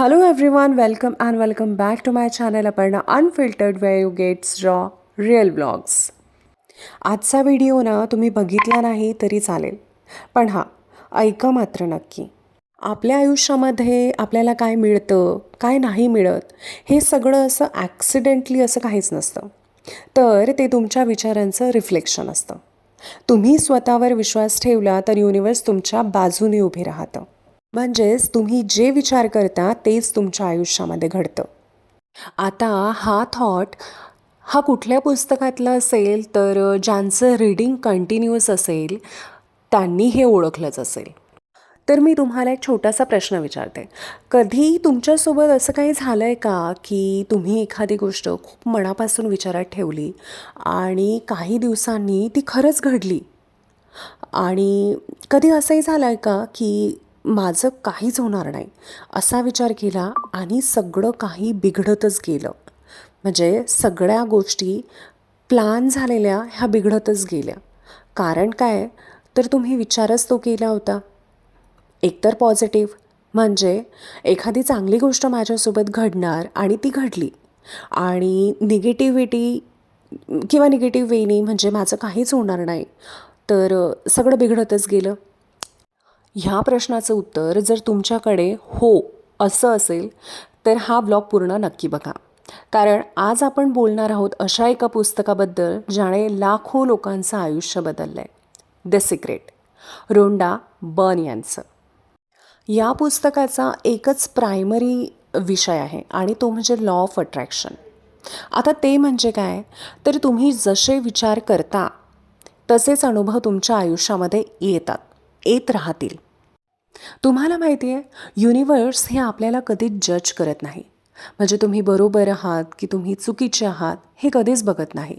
Hello everyone welcome and welcome back to my channel आपण unfiltered way you gets raw real blogs आजचा video ना तुम्ही बघितला नाही तरी चालेल. पण हां ऐका मात्र नक्की. आपल्या आयुष्यामध्ये आपल्याला काय मिळतं काय नाही मिळत हे सगळं असं ॲक्सिडेंटली असं काहीच नसतं. तर ते तुमच्या विचारांचं रिफ्लेक्शन असतं. तुम्ही स्वतःवर विश्वास ठेवला तर युनिवर्स तुमच्या बाजूने उभे राहतं. म्हणजेच तुम्ही जे विचार करता तेच तुमच्या आयुष्यामध्ये घडतं. आता हा थॉट हा कुठल्या पुस्तकातला असेल तर ज्यांचं रीडिंग कंटिन्युअस असेल त्यांनी हे ओळखलंच असेल. तर मी तुम्हाला एक छोटासा प्रश्न विचारते. कधी तुमच्यासोबत असं काही झालं आहे का की तुम्ही एखादी गोष्ट खूप मनापासून विचारात ठेवली आणि काही दिवसांनी ती खरंच घडली? आणि कधी असंही झालं आहे का की माझं काहीच होणार नाही. असा विचार केला आणि सगळं काही बिघडतच गेलं. म्हणजे सगळ्या गोष्टी प्लॅन झालेल्या ह्या बिघडतच गेल्या. कारण काय? तर तुम्ही विचारच तो केला होता. एकतर पॉझिटिव्ह. म्हणजे एखादी चांगली गोष्ट माझ्यासोबत घडणार आणि ती घडली. आणि निगेटिव्हिटी किंवा निगेटिव्ह वेनी म्हणजे माझं काहीच होणार नाही. तर सगळं बिघडतच गेलं. ह्या प्रश्नाचं उत्तर जर तुमच्याकडे हो असं असेल तर हा ब्लॉग पूर्ण नक्की बघा. कारण आज आपण बोलणार आहोत अशा एका पुस्तकाबद्दल ज्याने लाखो लोकांचं आयुष्य बदललं आहे द सिक्रेट रोंडा बर्न यांचं. या पुस्तकाचा एकच प्रायमरी विषय आहे आणि तो म्हणजे लॉ ऑफ अट्रॅक्शन आता ते म्हणजे काय? तर तुम्ही जसे विचार करता तसेच अनुभव तुमच्या आयुष्यामध्ये येतात. येत राहतील. तुम्हाला माहिती आहे युनिवर्स हे आपल्याला कधीच जज करत नाही. म्हणजे तुम्ही बरोबर आहात की तुम्ही चुकीचे आहात हे कधीच बघत नाही.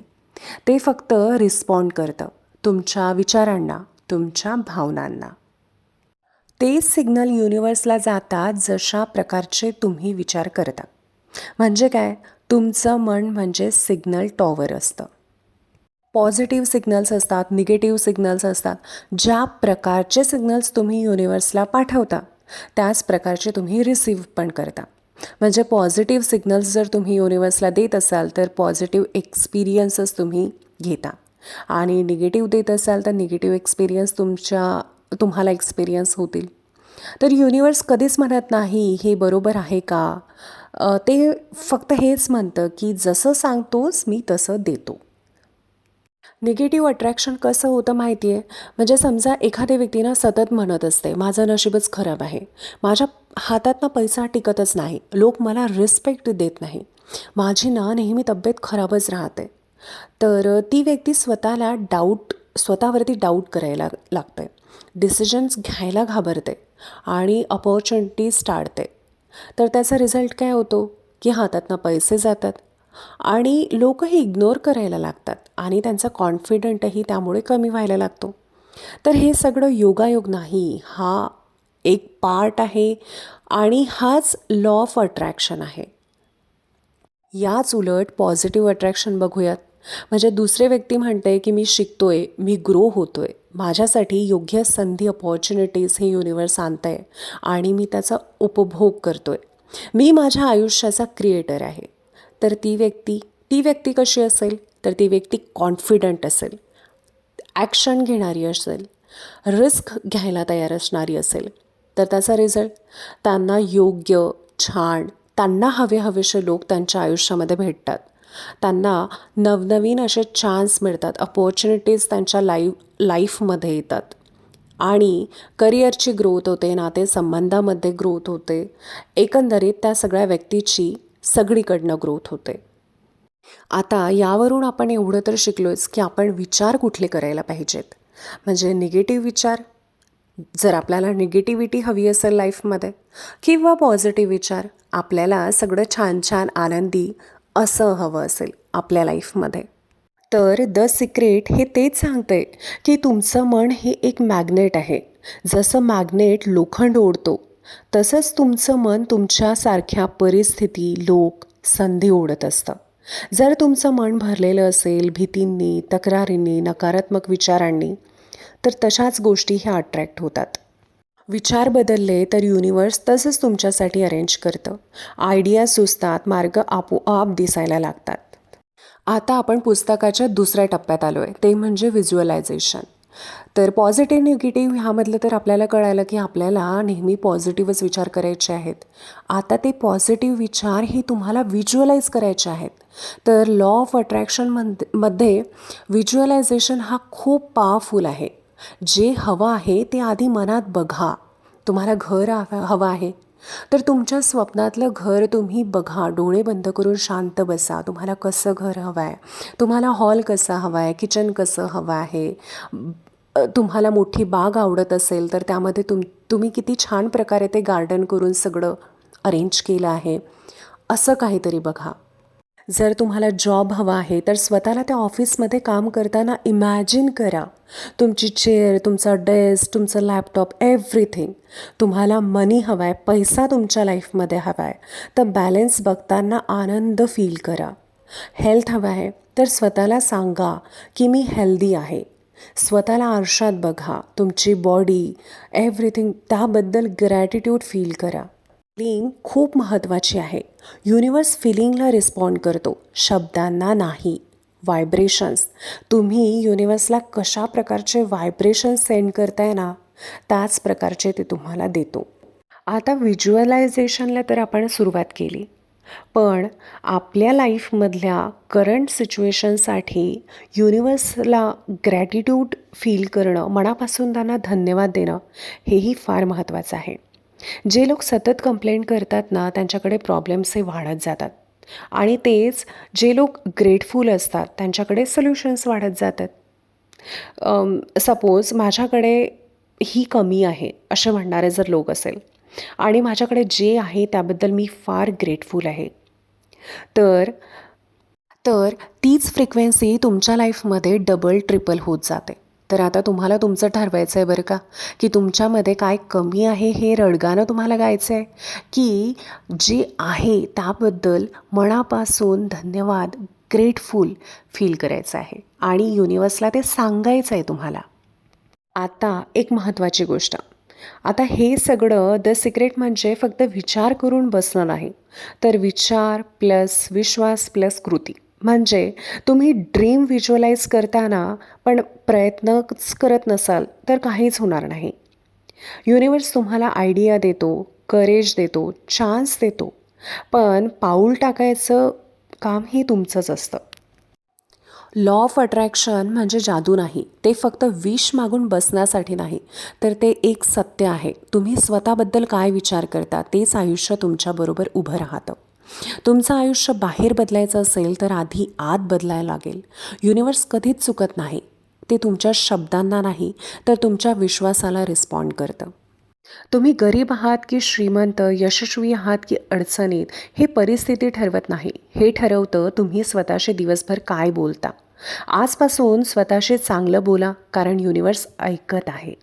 ते फक्त रिस्पॉन्ड करतं तुमच्या विचारांना तुमच्या भावनांना. ते सिग्नल युनिवर्सला जातात जशा प्रकारचे तुम्ही विचार करता. म्हणजे काय? तुमचं मन म्हणजे सिग्नल टॉवर असतं. पॉझिटिव्ह सिग्नल्स असतात निगेटिव्ह सिग्नल्स असतात ज्या प्रकारचे सिग्नल्स तुम्ही युनिवर्सला पाठवता त्याच प्रकारचे तुम्ही रिसीव्ह पण करता. म्हणजे पॉझिटिव्ह सिग्नल्स जर तुम्ही युनिवर्सला देत असाल तर पॉझिटिव्ह एक्सपिरियन्सच तुम्ही घेता. आणि निगेटिव्ह देत असाल तर निगेटिव्ह एक्सपिरियन्स तुमच्या तुम्हाला एक्सपिरियन्स होतील. तर युनिवर्स कधीच म्हणत नाही हे बरोबर आहे का? ते फक्त हेच म्हणतं की जसं सांगतोस मी तसं देतो. निगेटिव्ह अट्रॅक्शन कसं होतं माहिती आहे म्हणजे समजा एखाद्या व्यक्तीनं सतत म्हणत असते माझं नशीबच खराब आहे. माझ्या हातातनं पैसा टिकतच नाही. लोक मला रिस्पेक्ट देत नाही. माझी ना नेहमी तब्येत खराबच राहते. तर ती व्यक्ती स्वतःला डाऊट स्वतःवरती डाऊट करायला लागते. डिसिजन्स घ्यायला घाबरते आणि अपॉर्च्युनिटीज टाळते. तर त्याचा रिझल्ट काय होतो? की हातातनं पैसे जातात आणि लोकही इग्नोर करायला लागतात. आणि त्यांचा कॉन्फिडंटही त्यामुळे कमी व्हायला लागतो. तर हे सगळं योगायोग नाही. हा एक पार्ट आहे आणि हाच लॉ ऑफ अट्रॅक्शन आहे. याच उलट पॉझिटिव्ह अट्रॅक्शन बघूयात. म्हणजे दुसरे व्यक्ती म्हणते की मी शिकतोय मी ग्रो होतोय. माझ्यासाठी योग्य संधी अपॉर्च्युनिटीज हे युनिवर्स आणतं आहे आणि मी त्याचा उपभोग करतोय. मी माझ्या आयुष्याचा क्रिएटर आहे. तर ती व्यक्ती ती व्यक्ती कशी असेल? तर ती व्यक्ती कॉन्फिडंट असेल. ॲक्शन घेणारी असेल. रिस्क घ्यायला तयार असणारी असेल. तर त्याचा रिझल्ट त्यांना योग्य छान त्यांना हवे हवेसे लोक त्यांच्या आयुष्यामध्ये भेटतात. त्यांना नवनवीन असे चान्स मिळतात. अपॉर्च्युनिटीज त्यांच्या लाईफ लाईफमध्ये येतात. आणि करिअरची ग्रोथ होते नाते संबंधामध्ये ग्रोथ होते. एकंदरीत त्या सगळ्या व्यक्तीची सगळीकडनं ग्रोथ होते. आता यावरून आपण एवढं तर शिकलोच की आपण विचार कुठले करायला पाहिजेत. म्हणजे निगेटिव्ह विचार जर आपल्याला निगेटिव्हिटी हवी असेल लाईफमध्ये किंवा पॉझिटिव्ह विचार आपल्याला सगळं छान छान आनंदी असं हवं असेल आपल्या लाईफमध्ये तर द सिक्रेट हे तेच सांगते की तुमचं मन हे एक मॅग्नेट आहे. जसं मॅग्नेट लोखंड ओढतो तसंच तुमचं मन तुमच्यासारख्या परिस्थिती लोक संधी ओढत असतं. जर तुमचं मन भरलेलं असेल भीतींनी तक्रारींनी नकारात्मक विचारांनी तर तशाच गोष्टी ह्या अट्रॅक्ट होतात. विचार बदलले तर युनिवर्स तसंच तुमच्यासाठी अरेंज करतं. आयडिया सुचतात मार्ग आपोआप दिसायला लागतात. आता आपण पुस्तकाच्या दुसऱ्या टप्प्यात आलो आहे ते म्हणजे व्हिज्युअलायझेशन तर पॉझिटिव्ह निगेटिव्ह ह्यामधलं तर आपल्याला कळालं की आपल्याला नेहमी पॉझिटिव्हच विचार करायचे आहेत. आता ते पॉझिटिव्ह विचार हे तुम्हाला व्हिज्युअलाइज करायचे आहेत. तर लॉ ऑफ अट्रॅक्शनमध्ये व्हिज्युअलायझेशन हा खूप पॉवरफुल आहे. जे हवं आहे ते आधी मनात बघा. तुम्हाला घर हवं हवं आहे. तर तुमच्या स्वप्नातलं घर तुम्ही बघा डोळे बंद करून शांत बसा. तुम्हाला कसं घर हवं आहे तुम्हाला हॉल कसा हवा आहे किचन कसं हवं आहे? तुम्हाला मोठी बाग आवडत असेल तर त्यामध्ये तुम तुम्ही किती छान प्रकारे ते गार्डन करून सगळं अरेंज केलं आहे. असं काहीतरी बघा. जर तुम्हाला जॉब हवा आहे तर स्वतःला त्या ऑफिसमध्ये काम करताना इमॅजिन करा. तुमची चेअर तुमचा डेस्क तुमचं लॅपटॉप एव्हरीथिंग तुम्हाला मनी हवा आहे पैसा तुमच्या लाईफमध्ये हवा आहे तर बॅलन्स बघताना आनंद फील करा. हेल्थ हवं आहे तर स्वतःला सांगा की मी हेल्दी आहे. स्वतःला आरशात बघा तुमची बॉडी एव्हरीथिंग त्याबद्दल ग्रॅटिट्यूड फील करा. फिलिंग खूप महत्त्वाची आहे. युनिवर्स फिलिंगला रिस्पॉन्ड करतो. शब्दांना नाही. व्हायब्रेशन्स तुम्ही युनिवर्सला कशा प्रकारचे व्हायब्रेशन्स सेंड करताय ना त्याच प्रकारचे ते तुम्हाला देतो. आता व्हिज्युअलायझेशनला तर आपण सुरुवात केली. पण आपल्या लाईफमधल्या करंट सिच्युएशनसाठी युनिवर्सला ग्रॅटिट्यूड फील करणं मनापासून त्यांना धन्यवाद देणं हेही फार महत्त्वाचं आहे. जे लोक सतत कंप्लेंट करतात ना त्यांच्याकडे प्रॉब्लेम्स हे वाढत जातात. आणि तेच जे लोक ग्रेटफुल असतात त्यांच्याकडे सोल्युशन्स वाढत जातात. सपोज माझ्याकडे ही कमी आहे असे म्हणणारे जर लोक असेल आणि माझ्याकडे जे आहे त्याबद्दल मी फार ग्रेटफुल आहे तर तर तीच फ्रिक्वेन्सी तुमच्या लाईफमध्ये डबल ट्रिपल होत जाते. तर आता तुम्हाला तुमचं ठरवायचं आहे बरं का? की तुमच्यामध्ये काय कमी आहे हे रडगाणं तुम्हाला गायचं आहे की जे आहे त्याबद्दल मनापासून धन्यवाद ग्रेटफुल फील करायचं आहे. आणि युनिवर्सला ते सांगायचं आहे तुम्हाला. आता एक महत्त्वाची गोष्ट. आता हे सगळं द सिक्रेट म्हणजे फक्त विचार करून बसणं नाही. तर विचार प्लस विश्वास प्लस कृती. म्हणजे तुम्ही ड्रीम व्हिज्युअलाइज करताना पण प्रयत्नच करत नसाल तर काहीच होणार नाही. युनिवर्स तुम्हाला आयडिया देतो करेज देतो चान्स देतो. पण पाऊल टाकायचं काम हे तुमचंच असतं. लॉ ऑफ अट्रॅक्शन म्हणजे जादू नाही. ते फक्त विश मागून बसण्यासाठी नाही. तर ते एक सत्य आहे. तुम्ही स्वतःबद्दल काय विचार करता तेच आयुष्य तुमच्याबरोबर उभं राहतं. तुमचं आयुष्य बाहेर बदलायचं असेल तर आधी आत बदलायला लागेल. युनिवर्स कधीच चुकत नाही. ते तुमच्या शब्दांना नाही तर तुमच्या विश्वासाला रिस्पॉन्ड करतं. तुम्ही गरीब आहात की श्रीमंत यशस्वी आहात की अडचणीत हे परिस्थिती ठरवत नाही. हे ठरवतं तुम्ही स्वतःशी दिवसभर काय बोलता. आजपासून स्वतःशी चांगलं बोला कारण युनिवर्स ऐकत आहे.